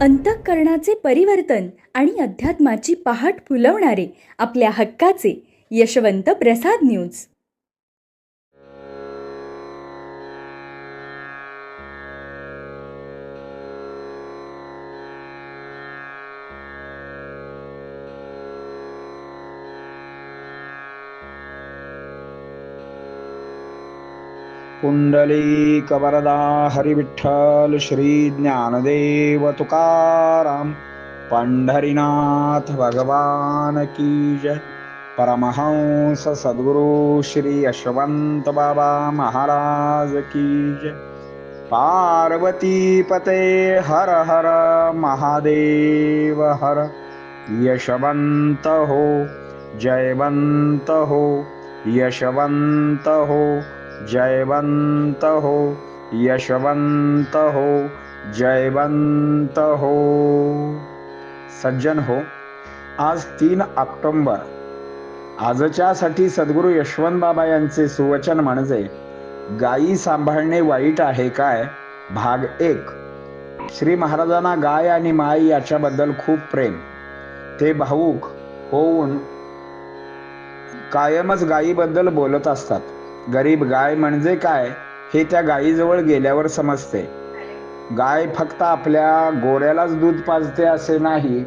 अंतःकरणाचे परिवर्तन आणि अध्यात्माची पहाट फुलवणारे आपल्या हक्काचे यशवंत प्रसाद न्यूज. पुंडलीकवरदा हरिविठ्ठल श्री ज्ञानदेव तुकाराम पंढरीनाथ भगवान की जय परमहंस सद्गुरु श्री यशवंत बाबा महाराज की जय पार्वती पते हर हर महादेव हर। यशवंत हो जयवंत हो यशवंत हो जयवंत हो यशवंत हो जयवंत हो सज्जन हो आज तीन ऑक्टोंबर. आजच्यासाठी सद्गुरू यशवंत बाबा यांचे सुवचन म्हणजे गायी सांभाळणे वाईट आहे काय? भाग एक. श्री महाराजांना गाय आणि माय याच्याबद्दल खूप प्रेम. ते भाऊक होऊन कायमच गायीबद्दल बोलत असतात. गरीब गाय म्हणजे काय हे त्या गायीजवळ गेल्यावर समजते. गाय फक्त आपल्या गोऱ्यालाच दूध पाजते असे नाही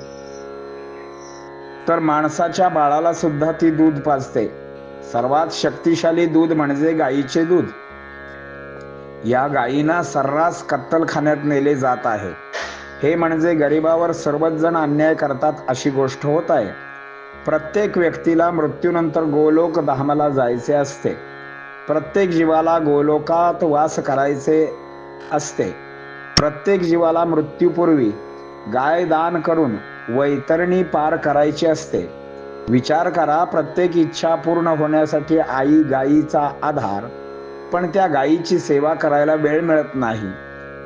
तर माणसाच्या बाळाला सुद्धा ती दूध पाजते. सर्वात शक्तिशाली दूध म्हणजे गायीचे दूध. या गायींना सर्रास कत्तलखान्यात नेले जात आहे. हे म्हणजे गरिबावर सर्वच जण अन्याय करतात अशी गोष्ट होत आहे. प्रत्येक व्यक्तीला मृत्यूनंतर गोलोक धामाला जायचे असते. प्रत्येक जीवाला गोलोकात वास करायचे असते. प्रत्येक जीवाला मृत्यूपूर्वी गाय दान करून वैतरणी पार करायची असते. विचार करा प्रत्येक इच्छा पूर्ण होण्यासाठी आई गायीचा आधार पण त्या गायीची सेवा करायला वेळ मिळत नाही.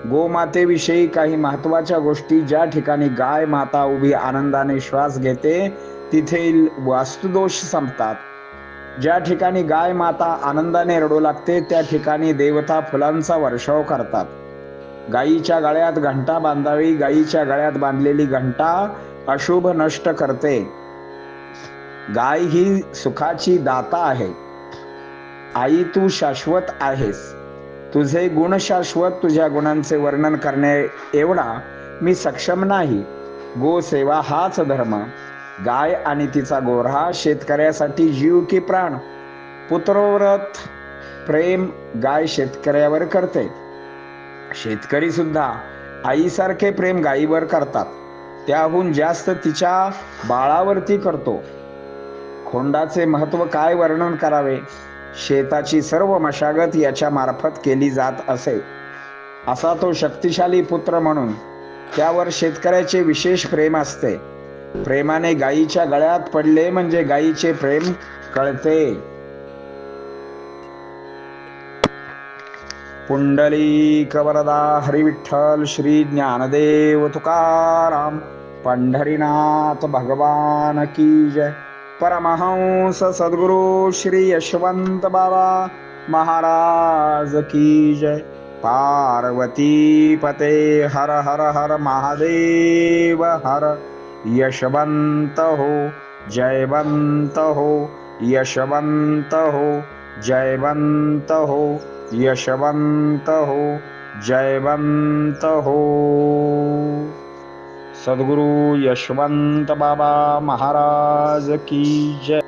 गोमातेविषयी काही महत्त्वाच्या गोष्टी ज्या ठिकाणी गाय माता उभी आनंदाने श्वास घेते तिथे वास्तुदोष संपतात. ज्या ठिकाणी गाय माता आनंदाने रडू लागते त्या ठिकाणी देवता फुलांचा वर्षाव करतात. गायीच्या गळ्यात घंटा बांधावी गायीच्या गळ्यात बांधलेली घंटा अशुभ नष्ट करते. गाय ही सुखाची दाता आहे. आई तू शाश्वत आहेस. तुझे गुण शाश्वत तुझ्या गुणांचे वर्णन करणे एवढा मी सक्षम नाही. गो सेवा हाच धर्म. गाय आणि तिचा गोरा शेतकऱ्यासाठी जीव की प्राण. पुत्रव्रत प्रेम गाय शेतकऱ्यावर करते. शेतकरी सुद्धा आईसारखे प्रेम गायीवर करतात. त्याहून जास्त तिच्या बाळावरती करतो. खोंडाचे महत्त्व काय वर्णन करावे? शेताची सर्व मशागत याच्या मार्फत केली जात असे. असा तो शक्तिशाली पुत्र म्हणून त्यावर शेतकऱ्याचे विशेष प्रेम असते. प्रेमाने गायीच्या गळ्यात पडले म्हणजे गायीचे प्रेम कळते. पुंडली वरदा हरिविठ्ठल श्री ज्ञानदेव तुकाराम पंढरीनाथ भगवान की जय. परमहंस सद्गुरु श्री यशवंत बाबा महाराज की जय. पार्वती पते हर हर हर महादेव हर यशवंत हो जयवंत हो यशवंत हो जयवंत हो यशवंत हो जयवंत हो सद्गुरु यशवंत बाबा महाराज की जय।